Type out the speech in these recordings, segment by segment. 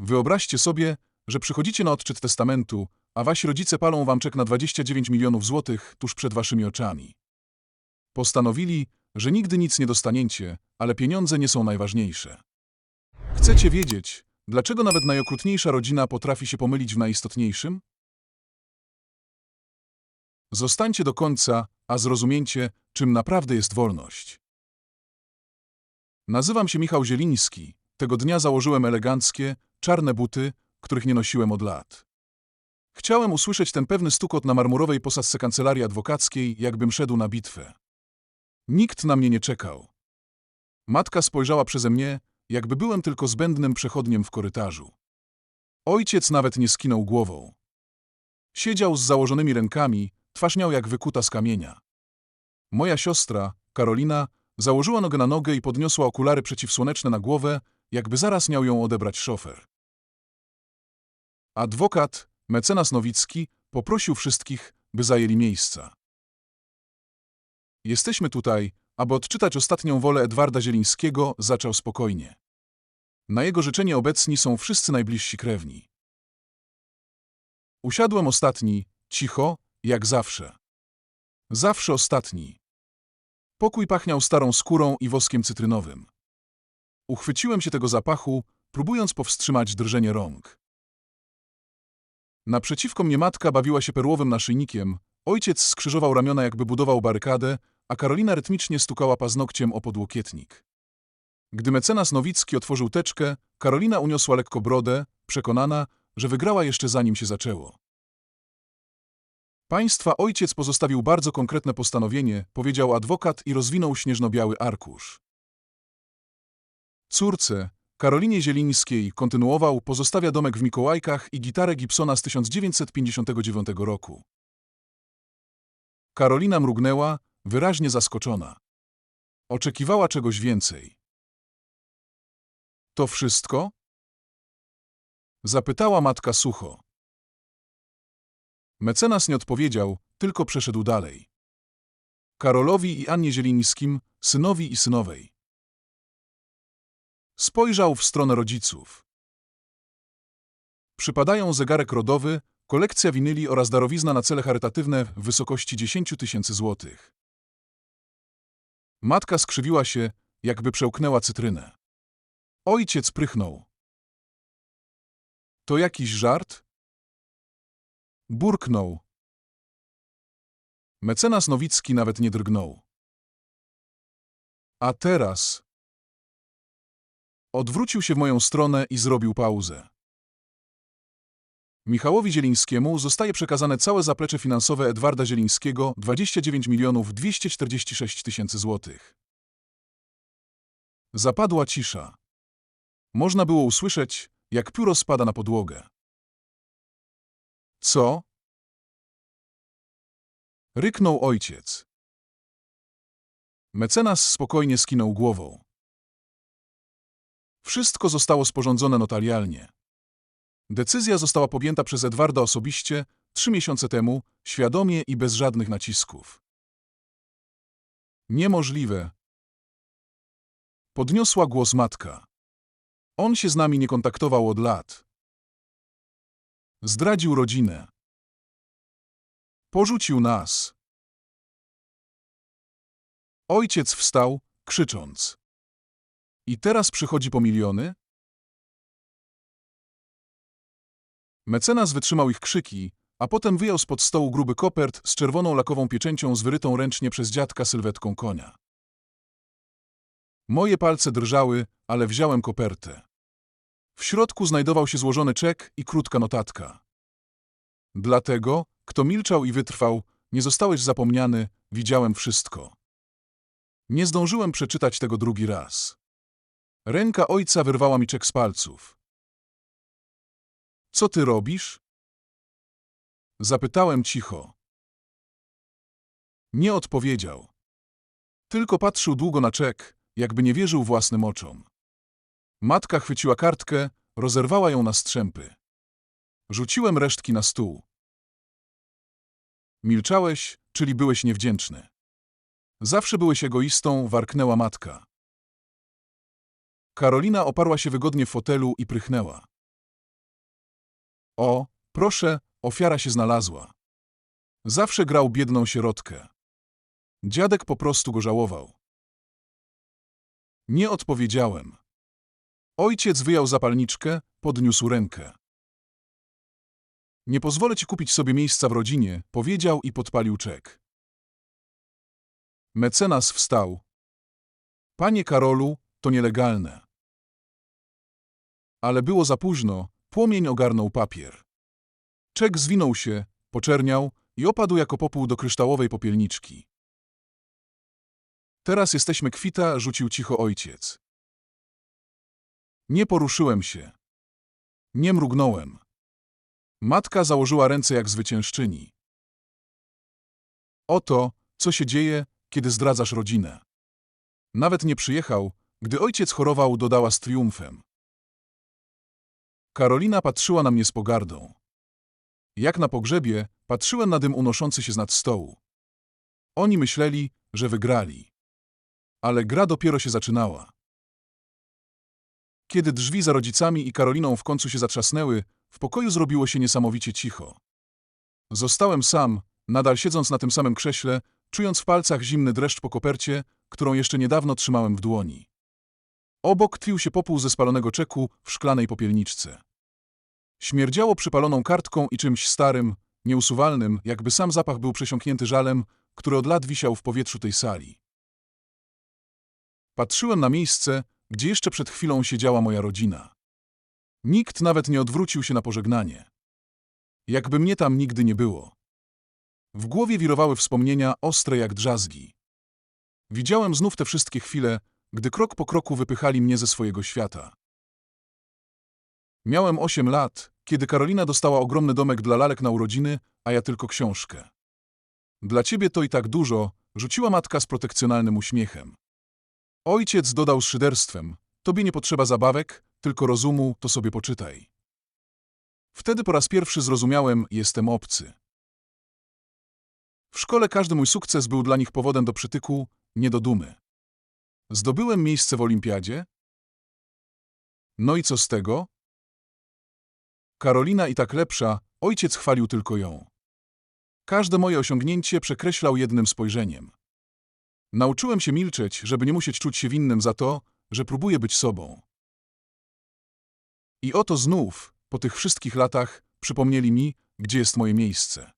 Wyobraźcie sobie, że przychodzicie na odczyt testamentu, a wasi rodzice palą wam czek na 29 milionów złotych tuż przed waszymi oczami. Postanowili, że nigdy nic nie dostaniecie, ale pieniądze nie są najważniejsze. Chcecie wiedzieć, dlaczego nawet najokrutniejsza rodzina potrafi się pomylić w najistotniejszym? Zostańcie do końca, a zrozumiecie, czym naprawdę jest wolność. Nazywam się Michał Zieliński. Tego dnia założyłem eleganckie, czarne buty, których nie nosiłem od lat. Chciałem usłyszeć ten pewny stukot na marmurowej posadzce kancelarii adwokackiej, jakbym szedł na bitwę. Nikt na mnie nie czekał. Matka spojrzała przeze mnie, jakby byłem tylko zbędnym przechodniem w korytarzu. Ojciec nawet nie skinął głową. Siedział z założonymi rękami, twarz miał jak wykuta z kamienia. Moja siostra, Karolina, założyła nogę na nogę i podniosła okulary przeciwsłoneczne na głowę, jakby zaraz miał ją odebrać szofer. Adwokat, mecenas Nowicki, poprosił wszystkich, by zajęli miejsca. Jesteśmy tutaj, aby odczytać ostatnią wolę Edwarda Zielińskiego, zaczął spokojnie. Na jego życzenie obecni są wszyscy najbliżsi krewni. Usiadłem ostatni, cicho, jak zawsze. Zawsze ostatni. Pokój pachniał starą skórą i woskiem cytrynowym. Uchwyciłem się tego zapachu, próbując powstrzymać drżenie rąk. Naprzeciwko mnie matka bawiła się perłowym naszyjnikiem, ojciec skrzyżował ramiona jakby budował barykadę, a Karolina rytmicznie stukała paznokciem o podłokietnik. Gdy mecenas Nowicki otworzył teczkę, Karolina uniosła lekko brodę, przekonana, że wygrała jeszcze zanim się zaczęło. Państwa ojciec pozostawił bardzo konkretne postanowienie, powiedział adwokat i rozwinął śnieżno-biały arkusz. Córce, Karolinie Zielińskiej, kontynuował, pozostawia domek w Mikołajkach i gitarę Gibsona z 1959 roku. Karolina mrugnęła, wyraźnie zaskoczona. Oczekiwała czegoś więcej. To wszystko? Zapytała matka sucho. Mecenas nie odpowiedział, tylko przeszedł dalej. Karolowi i Annie Zielińskim, synowi i synowej. Spojrzał w stronę rodziców. Przypadają zegarek rodowy, kolekcja winyli oraz darowizna na cele charytatywne w wysokości 10 tysięcy złotych. Matka skrzywiła się, jakby przełknęła cytrynę. Ojciec prychnął. To jakiś żart? Burknął. Mecenas Nowicki nawet nie drgnął. A teraz... Odwrócił się w moją stronę i zrobił pauzę. Michałowi Zielińskiemu zostaje przekazane całe zaplecze finansowe Edwarda Zielińskiego 29 milionów 246 tysięcy złotych. Zapadła cisza. Można było usłyszeć, jak pióro spada na podłogę. Co? Ryknął ojciec. Mecenas spokojnie skinął głową. Wszystko zostało sporządzone notarialnie. Decyzja została podjęta przez Edwarda osobiście trzy miesiące temu, świadomie i bez żadnych nacisków. Niemożliwe. Podniosła głos matka. On się z nami nie kontaktował od lat. Zdradził rodzinę. Porzucił nas. Ojciec wstał, krzycząc. I teraz przychodzi po miliony? Mecenas wytrzymał ich krzyki, a potem wyjął spod stołu gruby kopert z czerwoną lakową pieczęcią z wyrytą ręcznie przez dziadka sylwetką konia. Moje palce drżały, ale wziąłem kopertę. W środku znajdował się złożony czek i krótka notatka. Dlatego, kto milczał i wytrwał, nie zostałeś zapomniany, widziałem wszystko. Nie zdążyłem przeczytać tego drugi raz. Ręka ojca wyrwała mi czek z palców. Co ty robisz? Zapytałem cicho. Nie odpowiedział. Tylko patrzył długo na czek, jakby nie wierzył własnym oczom. Matka chwyciła kartkę, rozerwała ją na strzępy. Rzuciłem resztki na stół. Milczałeś, czyli byłeś niewdzięczny. Zawsze byłeś egoistą, warknęła matka. Karolina oparła się wygodnie w fotelu i prychnęła. O, proszę, ofiara się znalazła. Zawsze grał biedną sierotkę. Dziadek po prostu go żałował. Nie odpowiedziałem. Ojciec wyjął zapalniczkę, podniósł rękę. Nie pozwolę ci kupić sobie miejsca w rodzinie, powiedział i podpalił czek. Mecenas wstał. Panie Karolu, to nielegalne. Ale było za późno, płomień ogarnął papier. Czek zwinął się, poczerniał i opadł jako popół do kryształowej popielniczki. Teraz jesteśmy kwita, rzucił cicho ojciec. Nie poruszyłem się. Nie mrugnąłem. Matka założyła ręce jak zwyciężczyni. Oto, co się dzieje, kiedy zdradzasz rodzinę. Nawet nie przyjechał, gdy ojciec chorował, dodała z triumfem. Karolina patrzyła na mnie z pogardą. Jak na pogrzebie, patrzyłem na dym unoszący się z nad stołu. Oni myśleli, że wygrali. Ale gra dopiero się zaczynała. Kiedy drzwi za rodzicami i Karoliną w końcu się zatrzasnęły, w pokoju zrobiło się niesamowicie cicho. Zostałem sam, nadal siedząc na tym samym krześle, czując w palcach zimny dreszcz po kopercie, którą jeszcze niedawno trzymałem w dłoni. Obok twił się popół ze spalonego czeku w szklanej popielniczce. Śmierdziało przypaloną kartką i czymś starym, nieusuwalnym, jakby sam zapach był przesiąknięty żalem, który od lat wisiał w powietrzu tej sali. Patrzyłem na miejsce, gdzie jeszcze przed chwilą siedziała moja rodzina. Nikt nawet nie odwrócił się na pożegnanie. Jakby mnie tam nigdy nie było. W głowie wirowały wspomnienia ostre jak drzazgi. Widziałem znów te wszystkie chwile, gdy krok po kroku wypychali mnie ze swojego świata. Miałem osiem lat, kiedy Karolina dostała ogromny domek dla lalek na urodziny, a ja tylko książkę. Dla ciebie to i tak dużo, rzuciła matka z protekcjonalnym uśmiechem. Ojciec dodał z szyderstwem, tobie nie potrzeba zabawek, tylko rozumu, to sobie poczytaj. Wtedy po raz pierwszy zrozumiałem, jestem obcy. W szkole każdy mój sukces był dla nich powodem do przytyku, nie do dumy. Zdobyłem miejsce w olimpiadzie? No i co z tego? Karolina i tak lepsza, ojciec chwalił tylko ją. Każde moje osiągnięcie przekreślał jednym spojrzeniem. Nauczyłem się milczeć, żeby nie musieć czuć się winnym za to, że próbuję być sobą. I oto znów, po tych wszystkich latach, przypomnieli mi, gdzie jest moje miejsce.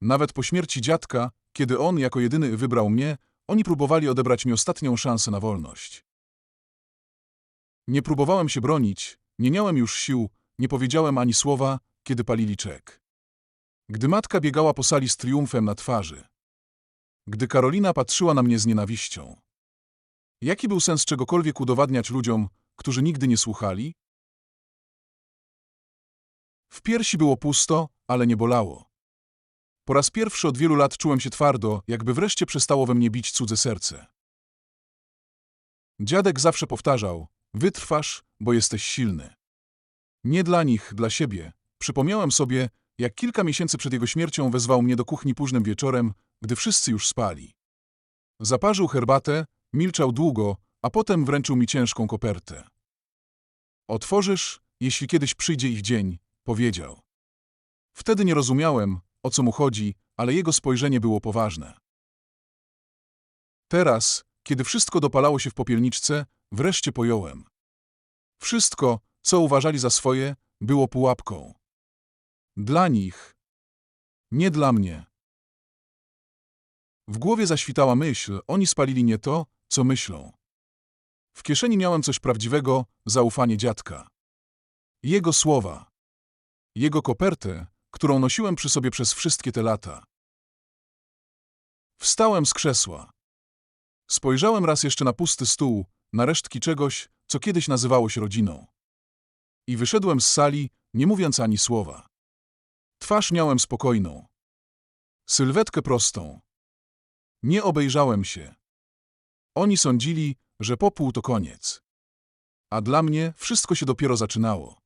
Nawet po śmierci dziadka, kiedy on jako jedyny wybrał mnie, oni próbowali odebrać mi ostatnią szansę na wolność. Nie próbowałem się bronić, nie miałem już sił, nie powiedziałem ani słowa, kiedy palili czek. Gdy matka biegała po sali z triumfem na twarzy. Gdy Karolina patrzyła na mnie z nienawiścią. Jaki był sens czegokolwiek udowadniać ludziom, którzy nigdy nie słuchali? W piersi było pusto, ale nie bolało. Po raz pierwszy od wielu lat czułem się twardo, jakby wreszcie przestało we mnie bić cudze serce. Dziadek zawsze powtarzał, wytrwasz, bo jesteś silny. Nie dla nich, dla siebie. Przypomniałem sobie, jak kilka miesięcy przed jego śmiercią wezwał mnie do kuchni późnym wieczorem, gdy wszyscy już spali. Zaparzył herbatę, milczał długo, a potem wręczył mi ciężką kopertę. Otworzysz, jeśli kiedyś przyjdzie ich dzień, powiedział. Wtedy nie rozumiałem, o co mu chodzi, ale jego spojrzenie było poważne. Teraz, kiedy wszystko dopalało się w popielniczce, wreszcie pojąłem. Wszystko, co uważali za swoje, było pułapką. Dla nich. Nie dla mnie. W głowie zaświtała myśl, oni spalili nie to, co myślą. W kieszeni miałem coś prawdziwego, zaufanie dziadka. Jego słowa. Jego kopertę, którą nosiłem przy sobie przez wszystkie te lata. Wstałem z krzesła. Spojrzałem raz jeszcze na pusty stół, na resztki czegoś, co kiedyś nazywało się rodziną. I wyszedłem z sali, nie mówiąc ani słowa. Twarz miałem spokojną. Sylwetkę prostą. Nie obejrzałem się. Oni sądzili, że popół to koniec. A dla mnie wszystko się dopiero zaczynało.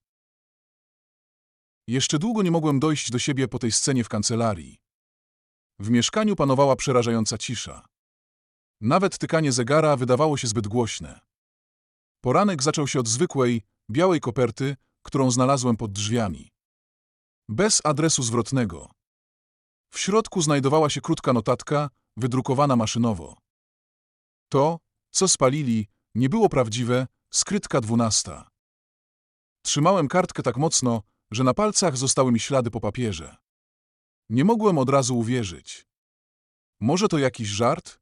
Jeszcze długo nie mogłem dojść do siebie po tej scenie w kancelarii. W mieszkaniu panowała przerażająca cisza. Nawet tykanie zegara wydawało się zbyt głośne. Poranek zaczął się od zwykłej, białej koperty, którą znalazłem pod drzwiami. Bez adresu zwrotnego. W środku znajdowała się krótka notatka, wydrukowana maszynowo. To, co spalili, nie było prawdziwe, skrytka dwunasta. Trzymałem kartkę tak mocno, że na palcach zostały mi ślady po papierze. Nie mogłem od razu uwierzyć. Może to jakiś żart?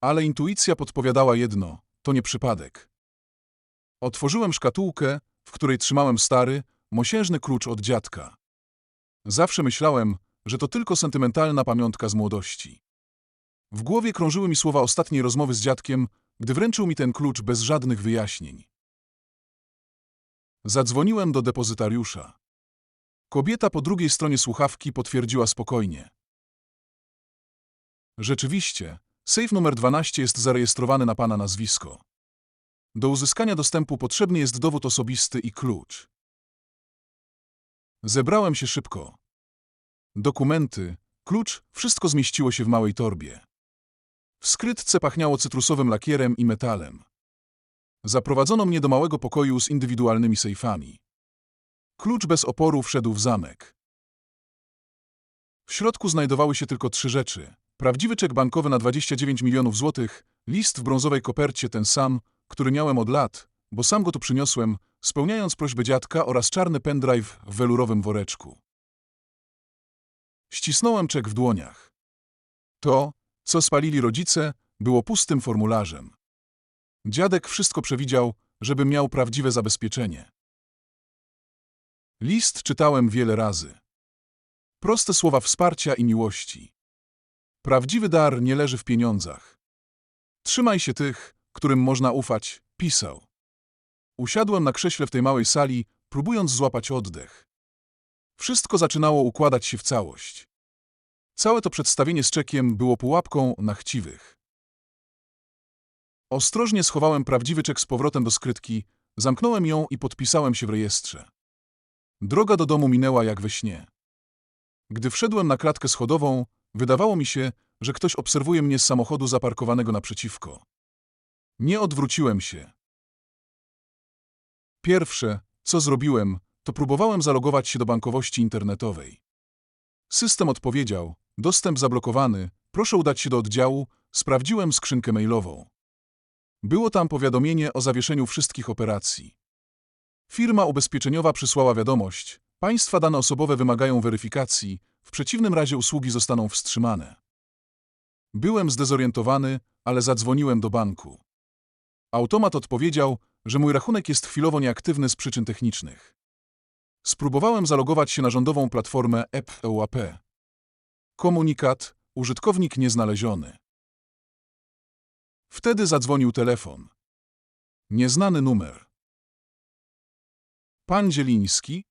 Ale intuicja podpowiadała jedno, to nie przypadek. Otworzyłem szkatułkę, w której trzymałem stary, mosiężny klucz od dziadka. Zawsze myślałem, że to tylko sentymentalna pamiątka z młodości. W głowie krążyły mi słowa ostatniej rozmowy z dziadkiem, gdy wręczył mi ten klucz bez żadnych wyjaśnień. Zadzwoniłem do depozytariusza. Kobieta po drugiej stronie słuchawki potwierdziła spokojnie. Rzeczywiście, sejf numer 12 jest zarejestrowany na pana nazwisko. Do uzyskania dostępu potrzebny jest dowód osobisty i klucz. Zebrałem się szybko. Dokumenty, klucz, wszystko zmieściło się w małej torbie. W skrytce pachniało cytrusowym lakierem i metalem. Zaprowadzono mnie do małego pokoju z indywidualnymi sejfami. Klucz bez oporu wszedł w zamek. W środku znajdowały się tylko trzy rzeczy. Prawdziwy czek bankowy na 29 milionów złotych, list w brązowej kopercie ten sam, który miałem od lat, bo sam go tu przyniosłem, spełniając prośbę dziadka oraz czarny pendrive w welurowym woreczku. Ścisnąłem czek w dłoniach. To, co spalili rodzice, było pustym formularzem. Dziadek wszystko przewidział, żebym miał prawdziwe zabezpieczenie. List czytałem wiele razy. Proste słowa wsparcia i miłości. Prawdziwy dar nie leży w pieniądzach. Trzymaj się tych, którym można ufać, pisał. Usiadłem na krześle w tej małej sali, próbując złapać oddech. Wszystko zaczynało układać się w całość. Całe to przedstawienie z czekiem było pułapką na chciwych. Ostrożnie schowałem prawdziwy czek z powrotem do skrytki, zamknąłem ją i podpisałem się w rejestrze. Droga do domu minęła jak we śnie. Gdy wszedłem na klatkę schodową, wydawało mi się, że ktoś obserwuje mnie z samochodu zaparkowanego naprzeciwko. Nie odwróciłem się. Pierwsze, co zrobiłem, to próbowałem zalogować się do bankowości internetowej. System odpowiedział, dostęp zablokowany, proszę udać się do oddziału, sprawdziłem skrzynkę mailową. Było tam powiadomienie o zawieszeniu wszystkich operacji. Firma ubezpieczeniowa przysłała wiadomość, państwa dane osobowe wymagają weryfikacji, w przeciwnym razie usługi zostaną wstrzymane. Byłem zdezorientowany, ale zadzwoniłem do banku. Automat odpowiedział, że mój rachunek jest chwilowo nieaktywny z przyczyn technicznych. Spróbowałem zalogować się na rządową platformę EPEUAP. Komunikat, użytkownik nieznaleziony. Wtedy zadzwonił telefon. Nieznany numer. Pan Zieliński?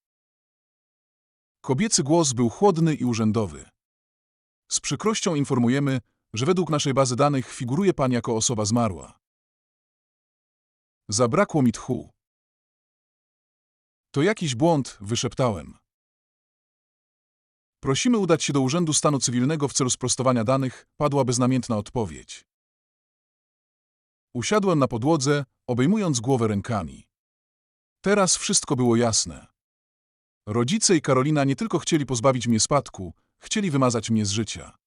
Kobiecy głos był chłodny i urzędowy. Z przykrością informujemy, że według naszej bazy danych figuruje pan jako osoba zmarła. Zabrakło mi tchu. To jakiś błąd, wyszeptałem. Prosimy udać się do Urzędu Stanu Cywilnego w celu sprostowania danych, padła beznamiętna odpowiedź. Usiadłem na podłodze, obejmując głowę rękami. Teraz wszystko było jasne. Rodzice i Karolina nie tylko chcieli pozbawić mnie spadku, chcieli wymazać mnie z życia.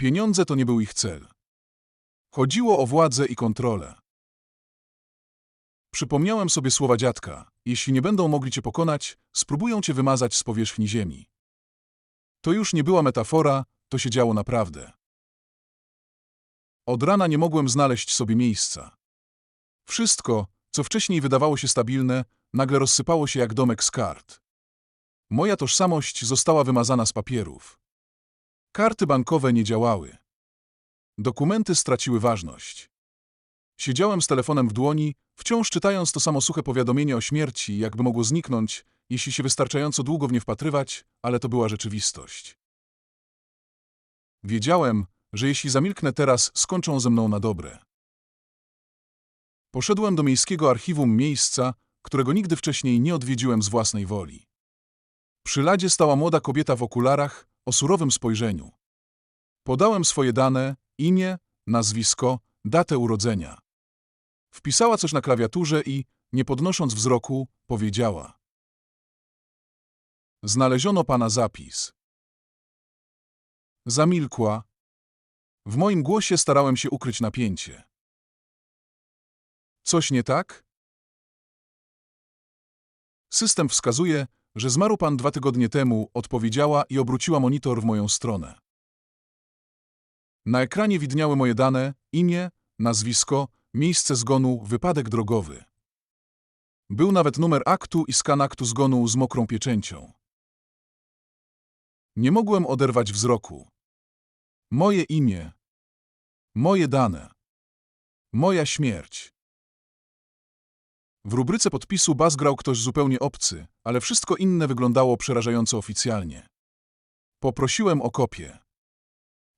Pieniądze to nie był ich cel. Chodziło o władzę i kontrolę. Przypomniałem sobie słowa dziadka. Jeśli nie będą mogli cię pokonać, spróbują cię wymazać z powierzchni ziemi. To już nie była metafora, to się działo naprawdę. Od rana nie mogłem znaleźć sobie miejsca. Wszystko, co wcześniej wydawało się stabilne, nagle rozsypało się jak domek z kart. Moja tożsamość została wymazana z papierów. Karty bankowe nie działały. Dokumenty straciły ważność. Siedziałem z telefonem w dłoni, wciąż czytając to samo suche powiadomienie o śmierci, jakby mogło zniknąć, jeśli się wystarczająco długo w nie wpatrywać, ale to była rzeczywistość. Wiedziałem, że jeśli zamilknę teraz, skończą ze mną na dobre. Poszedłem do miejskiego archiwum miejsca, którego nigdy wcześniej nie odwiedziłem z własnej woli. Przy ladzie stała młoda kobieta w okularach, o surowym spojrzeniu. Podałem swoje dane, imię, nazwisko, datę urodzenia. Wpisała coś na klawiaturze i, nie podnosząc wzroku, powiedziała. Znaleziono pana zapis. Zamilkła. W moim głosie starałem się ukryć napięcie. Coś nie tak? System wskazuje, że zmarł pan dwa tygodnie temu, odpowiedziała i obróciła monitor w moją stronę. Na ekranie widniały moje dane, imię, nazwisko, miejsce zgonu, wypadek drogowy. Był nawet numer aktu i skan aktu zgonu z mokrą pieczęcią. Nie mogłem oderwać wzroku. Moje imię. Moje dane. Moja śmierć. W rubryce podpisu baz grał ktoś zupełnie obcy, ale wszystko inne wyglądało przerażająco oficjalnie. Poprosiłem o kopię.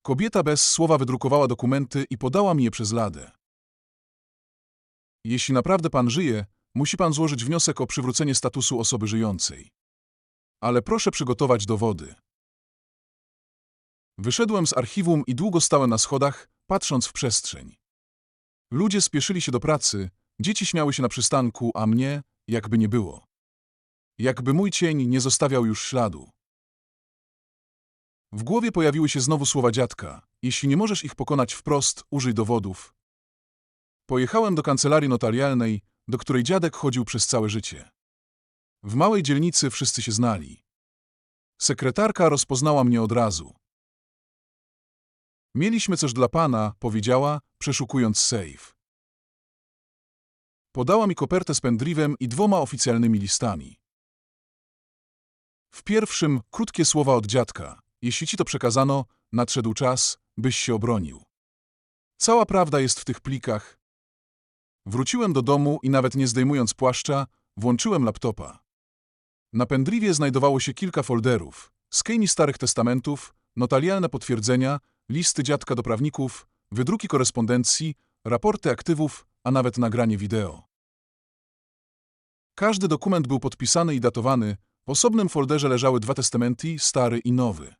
Kobieta bez słowa wydrukowała dokumenty i podała mi je przez ladę. Jeśli naprawdę pan żyje, musi pan złożyć wniosek o przywrócenie statusu osoby żyjącej. Ale proszę przygotować dowody. Wyszedłem z archiwum i długo stałem na schodach, patrząc w przestrzeń. Ludzie spieszyli się do pracy, dzieci śmiały się na przystanku, a mnie, jakby nie było. Jakby mój cień nie zostawiał już śladu. W głowie pojawiły się znowu słowa dziadka. Jeśli nie możesz ich pokonać wprost, użyj dowodów. Pojechałem do kancelarii notarialnej, do której dziadek chodził przez całe życie. W małej dzielnicy wszyscy się znali. Sekretarka rozpoznała mnie od razu. Mieliśmy coś dla pana, powiedziała, przeszukując sejf. Podała mi kopertę z pendrive'em i dwoma oficjalnymi listami. W pierwszym krótkie słowa od dziadka. Jeśli ci to przekazano, nadszedł czas, byś się obronił. Cała prawda jest w tych plikach. Wróciłem do domu i nawet nie zdejmując płaszcza, włączyłem laptopa. Na pendriwie znajdowało się kilka folderów, skejni starych testamentów, notarialne potwierdzenia, listy dziadka do prawników, wydruki korespondencji, raporty aktywów, a nawet nagranie wideo. Każdy dokument był podpisany i datowany, w osobnym folderze leżały dwa testamenty, stary i nowy.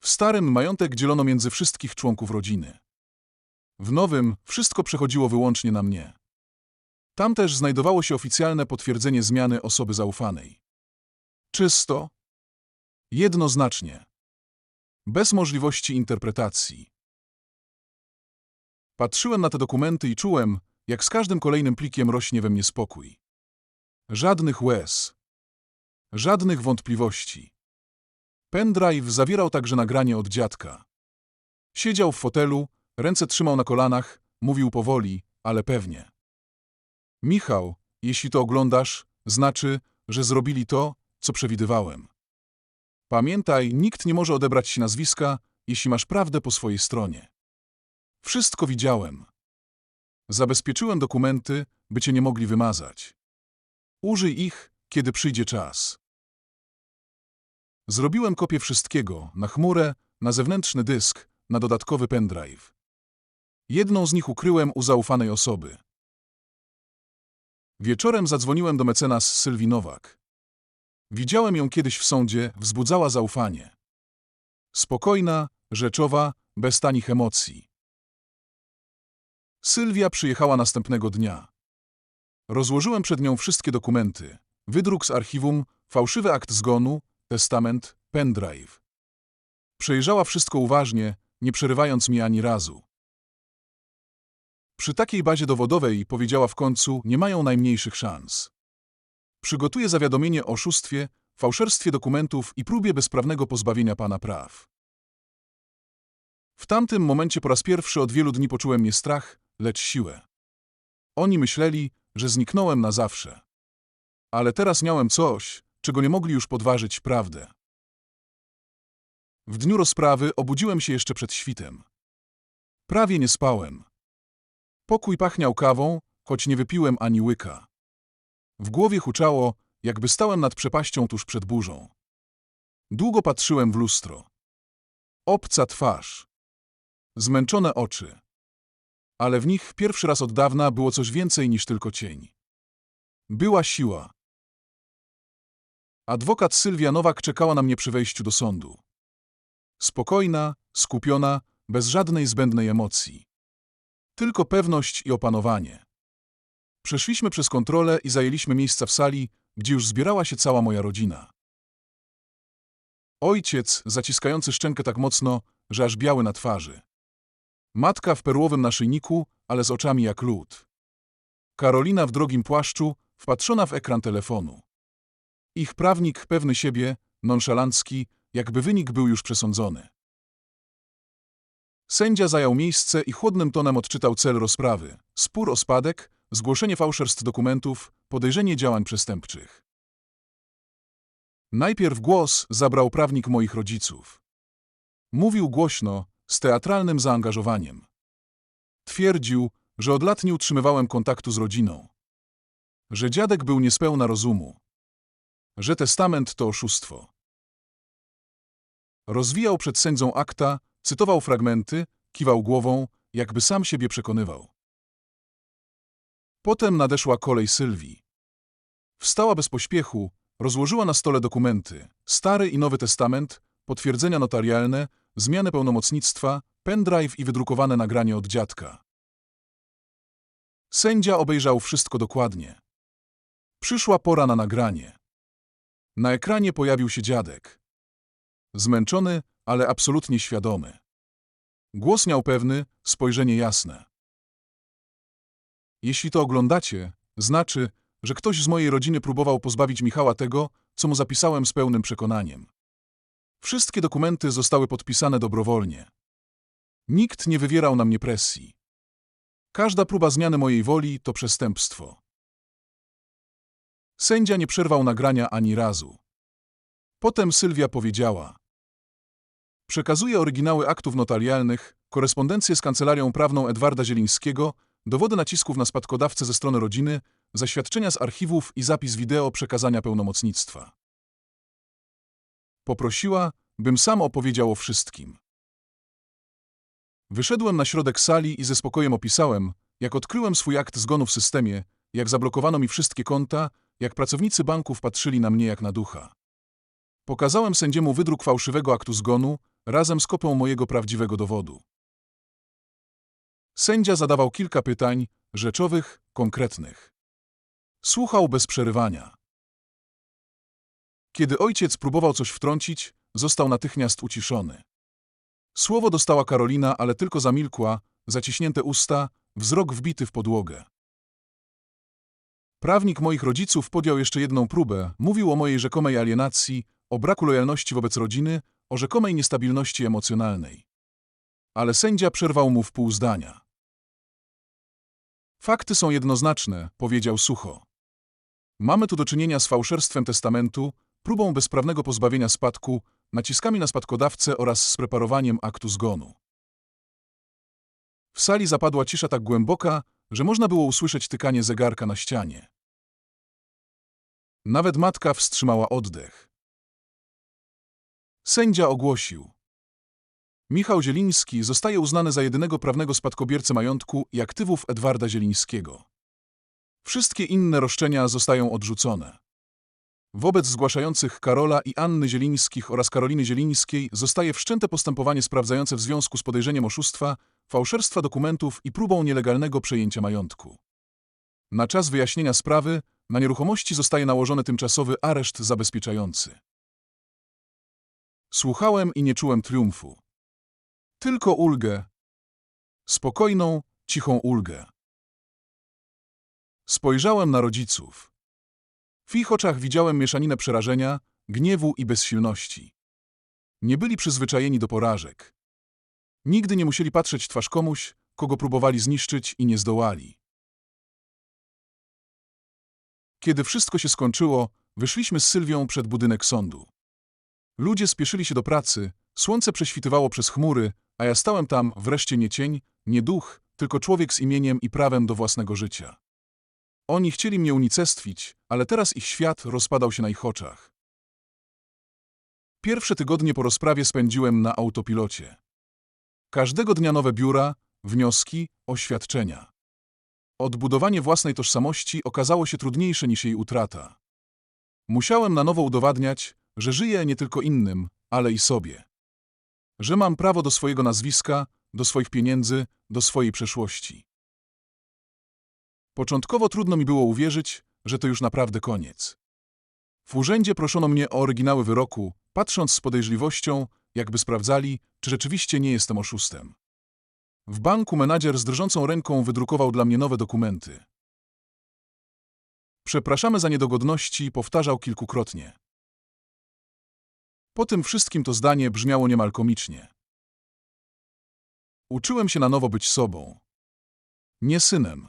W starym majątek dzielono między wszystkich członków rodziny. W nowym wszystko przechodziło wyłącznie na mnie. Tam też znajdowało się oficjalne potwierdzenie zmiany osoby zaufanej. Czysto, jednoznacznie, bez możliwości interpretacji. Patrzyłem na te dokumenty i czułem, jak z każdym kolejnym plikiem rośnie we mnie spokój. Żadnych łez. Żadnych wątpliwości. Pendrive zawierał także nagranie od dziadka. Siedział w fotelu, ręce trzymał na kolanach, mówił powoli, ale pewnie. Michał, jeśli to oglądasz, znaczy, że zrobili to, co przewidywałem. Pamiętaj, nikt nie może odebrać ci nazwiska, jeśli masz prawdę po swojej stronie. Wszystko widziałem. Zabezpieczyłem dokumenty, by cię nie mogli wymazać. Użyj ich, kiedy przyjdzie czas. Zrobiłem kopię wszystkiego, na chmurę, na zewnętrzny dysk, na dodatkowy pendrive. Jedną z nich ukryłem u zaufanej osoby. Wieczorem zadzwoniłem do mecenas Sylwii Nowak. Widziałem ją kiedyś w sądzie, wzbudzała zaufanie. Spokojna, rzeczowa, bez tanich emocji. Sylwia przyjechała następnego dnia. Rozłożyłem przed nią wszystkie dokumenty. Wydruk z archiwum, fałszywy akt zgonu, testament, pendrive. Przejrzała wszystko uważnie, nie przerywając mi ani razu. Przy takiej bazie dowodowej, powiedziała w końcu, nie mają najmniejszych szans. Przygotuję zawiadomienie o oszustwie, fałszerstwie dokumentów i próbie bezprawnego pozbawienia pana praw. W tamtym momencie po raz pierwszy od wielu dni poczułem nie strach, lecz siłę. Oni myśleli, że zniknąłem na zawsze. Ale teraz miałem coś, czego nie mogli już podważyć prawdę. W dniu rozprawy obudziłem się jeszcze przed świtem. Prawie nie spałem. Pokój pachniał kawą, choć nie wypiłem ani łyka. W głowie huczało, jakby stałem nad przepaścią tuż przed burzą. Długo patrzyłem w lustro. Obca twarz. Zmęczone oczy. Ale w nich pierwszy raz od dawna było coś więcej niż tylko cień. Była siła. Adwokat Sylwia Nowak czekała na mnie przy wejściu do sądu. Spokojna, skupiona, bez żadnej zbędnej emocji. Tylko pewność i opanowanie. Przeszliśmy przez kontrolę i zajęliśmy miejsca w sali, gdzie już zbierała się cała moja rodzina. Ojciec zaciskający szczękę tak mocno, że aż biały na twarzy. Matka w perłowym naszyjniku, ale z oczami jak lód. Karolina w drogim płaszczu, wpatrzona w ekran telefonu. Ich prawnik pewny siebie, nonszalancki, jakby wynik był już przesądzony. Sędzia zajął miejsce i chłodnym tonem odczytał cel rozprawy. Spór o spadek, zgłoszenie fałszerstw dokumentów, podejrzenie działań przestępczych. Najpierw głos zabrał prawnik moich rodziców. Mówił głośno, z teatralnym zaangażowaniem. Twierdził, że od lat nie utrzymywałem kontaktu z rodziną. Że dziadek był niespełna rozumu. Że testament to oszustwo. Rozwijał przed sędzią akta, cytował fragmenty, kiwał głową, jakby sam siebie przekonywał. Potem nadeszła kolej Sylwii. Wstała bez pośpiechu, rozłożyła na stole dokumenty, Stary i Nowy Testament, potwierdzenia notarialne, zmianę pełnomocnictwa, pendrive i wydrukowane nagranie od dziadka. Sędzia obejrzał wszystko dokładnie. Przyszła pora na nagranie. Na ekranie pojawił się dziadek. Zmęczony, ale absolutnie świadomy. Głos miał pewny, spojrzenie jasne. Jeśli to oglądacie, znaczy, że ktoś z mojej rodziny próbował pozbawić Michała tego, co mu zapisałem z pełnym przekonaniem. Wszystkie dokumenty zostały podpisane dobrowolnie. Nikt nie wywierał na mnie presji. Każda próba zmiany mojej woli to przestępstwo. Sędzia nie przerwał nagrania ani razu. Potem Sylwia powiedziała: Przekazuję oryginały aktów notarialnych, korespondencję z kancelarią prawną Edwarda Zielińskiego, dowody nacisków na spadkodawcę ze strony rodziny, zaświadczenia z archiwów i zapis wideo przekazania pełnomocnictwa. Poprosiła, bym sam opowiedział o wszystkim. Wyszedłem na środek sali i ze spokojem opisałem, jak odkryłem swój akt zgonu w systemie, jak zablokowano mi wszystkie konta, jak pracownicy banków patrzyli na mnie jak na ducha. Pokazałem sędziemu wydruk fałszywego aktu zgonu razem z kopią mojego prawdziwego dowodu. Sędzia zadawał kilka pytań, rzeczowych, konkretnych. Słuchał bez przerywania. Kiedy ojciec próbował coś wtrącić, został natychmiast uciszony. Słowo dostała Karolina, ale tylko zamilkła, zaciśnięte usta, wzrok wbity w podłogę. Prawnik moich rodziców podjął jeszcze jedną próbę, mówił o mojej rzekomej alienacji, o braku lojalności wobec rodziny, o rzekomej niestabilności emocjonalnej. Ale sędzia przerwał mu w pół zdania. Fakty są jednoznaczne, powiedział sucho. Mamy tu do czynienia z fałszerstwem testamentu, próbą bezprawnego pozbawienia spadku, naciskami na spadkodawcę oraz spreparowaniem aktu zgonu. W sali zapadła cisza tak głęboka, że można było usłyszeć tykanie zegarka na ścianie. Nawet matka wstrzymała oddech. Sędzia ogłosił. Michał Zieliński zostaje uznany za jedynego prawnego spadkobiercę majątku i aktywów Edwarda Zielińskiego. Wszystkie inne roszczenia zostają odrzucone. Wobec zgłaszających Karola i Anny Zielińskich oraz Karoliny Zielińskiej zostaje wszczęte postępowanie sprawdzające w związku z podejrzeniem oszustwa, fałszerstwa dokumentów i próbą nielegalnego przejęcia majątku. Na czas wyjaśnienia sprawy na nieruchomości zostaje nałożony tymczasowy areszt zabezpieczający. Słuchałem i nie czułem triumfu. Tylko ulgę. Spokojną, cichą ulgę. Spojrzałem na rodziców. W ich oczach widziałem mieszaninę przerażenia, gniewu i bezsilności. Nie byli przyzwyczajeni do porażek. Nigdy nie musieli patrzeć w twarz komuś, kogo próbowali zniszczyć i nie zdołali. Kiedy wszystko się skończyło, wyszliśmy z Sylwią przed budynek sądu. Ludzie spieszyli się do pracy, słońce prześwitywało przez chmury, a ja stałem tam, wreszcie nie cień, nie duch, tylko człowiek z imieniem i prawem do własnego życia. Oni chcieli mnie unicestwić, ale teraz ich świat rozpadał się na ich oczach. Pierwsze tygodnie po rozprawie spędziłem na autopilocie. Każdego dnia nowe biura, wnioski, oświadczenia. Odbudowanie własnej tożsamości okazało się trudniejsze niż jej utrata. Musiałem na nowo udowadniać, że żyję nie tylko innym, ale i sobie. Że mam prawo do swojego nazwiska, do swoich pieniędzy, do swojej przeszłości. Początkowo trudno mi było uwierzyć, że to już naprawdę koniec. W urzędzie proszono mnie o oryginały wyroku, patrząc z podejrzliwością, jakby sprawdzali, czy rzeczywiście nie jestem oszustem. W banku menadżer z drżącą ręką wydrukował dla mnie nowe dokumenty. Przepraszamy za niedogodności, powtarzał kilkukrotnie. Po tym wszystkim to zdanie brzmiało niemal komicznie. Uczyłem się na nowo być sobą. Nie synem.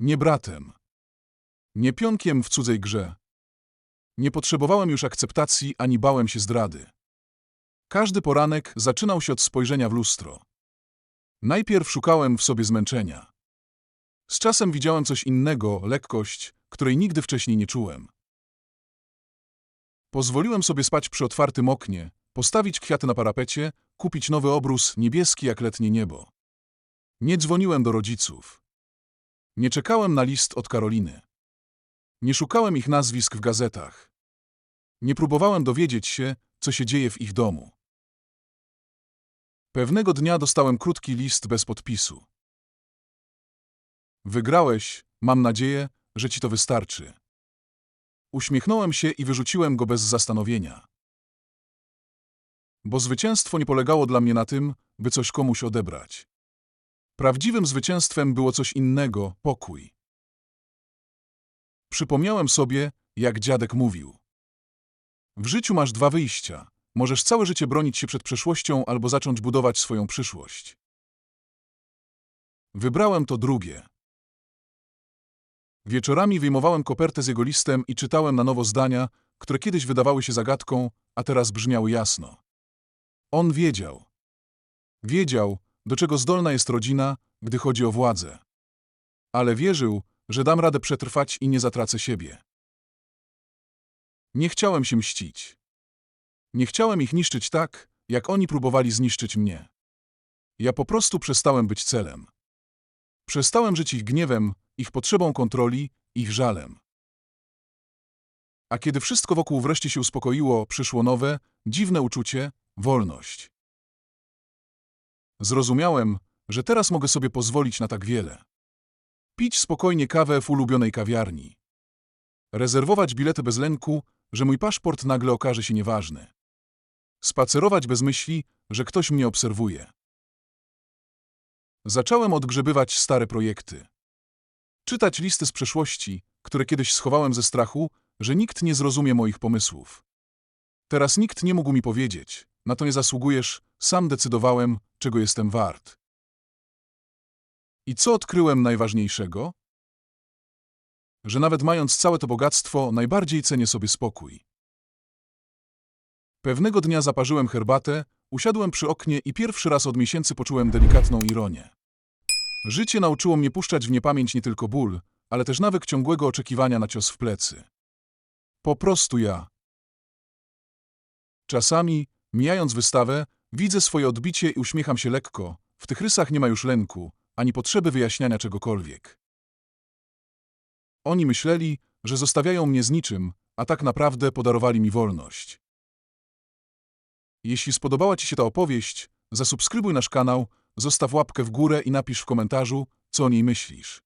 Nie bratem. Nie pionkiem w cudzej grze. Nie potrzebowałem już akceptacji ani bałem się zdrady. Każdy poranek zaczynał się od spojrzenia w lustro. Najpierw szukałem w sobie zmęczenia. Z czasem widziałem coś innego, lekkość, której nigdy wcześniej nie czułem. Pozwoliłem sobie spać przy otwartym oknie, postawić kwiaty na parapecie, kupić nowy obrus niebieski jak letnie niebo. Nie dzwoniłem do rodziców. Nie czekałem na list od Karoliny. Nie szukałem ich nazwisk w gazetach. Nie próbowałem dowiedzieć się, co się dzieje w ich domu. Pewnego dnia dostałem krótki list bez podpisu. Wygrałeś, mam nadzieję, że ci to wystarczy. Uśmiechnąłem się i wyrzuciłem go bez zastanowienia. Bo zwycięstwo nie polegało dla mnie na tym, by coś komuś odebrać. Prawdziwym zwycięstwem było coś innego pokój. Przypomniałem sobie, jak dziadek mówił. W życiu masz dwa wyjścia. Możesz całe życie bronić się przed przeszłością albo zacząć budować swoją przyszłość. Wybrałem to drugie. Wieczorami wyjmowałem kopertę z jego listem i czytałem na nowo zdania, które kiedyś wydawały się zagadką, a teraz brzmiały jasno. On wiedział. Wiedział, do czego zdolna jest rodzina, gdy chodzi o władzę. Ale wierzył, że dam radę przetrwać i nie zatracę siebie. Nie chciałem się mścić. Nie chciałem ich niszczyć tak, jak oni próbowali zniszczyć mnie. Ja po prostu przestałem być celem. Przestałem żyć ich gniewem, ich potrzebą kontroli, ich żalem. A kiedy wszystko wokół wreszcie się uspokoiło, przyszło nowe, dziwne uczucie wolność. Zrozumiałem, że teraz mogę sobie pozwolić na tak wiele. Pić spokojnie kawę w ulubionej kawiarni. Rezerwować bilety bez lęku, że mój paszport nagle okaże się nieważny. Spacerować bez myśli, że ktoś mnie obserwuje. Zacząłem odgrzebywać stare projekty. Czytać listy z przeszłości, które kiedyś schowałem ze strachu, że nikt nie zrozumie moich pomysłów. Teraz nikt nie mógł mi powiedzieć, na to nie zasługujesz, sam decydowałem, czego jestem wart. I co odkryłem najważniejszego? Że nawet mając całe to bogactwo, najbardziej cenię sobie spokój. Pewnego dnia zaparzyłem herbatę, usiadłem przy oknie i pierwszy raz od miesięcy poczułem delikatną ironię. Życie nauczyło mnie puszczać w niepamięć nie tylko ból, ale też nawyk ciągłego oczekiwania na cios w plecy. Po prostu ja. Czasami, mijając wystawę, widzę swoje odbicie i uśmiecham się lekko. W tych rysach nie ma już lęku, ani potrzeby wyjaśniania czegokolwiek. Oni myśleli, że zostawiają mnie z niczym, a tak naprawdę podarowali mi wolność. Jeśli spodobała Ci się ta opowieść, zasubskrybuj nasz kanał, zostaw łapkę w górę i napisz w komentarzu, co o niej myślisz.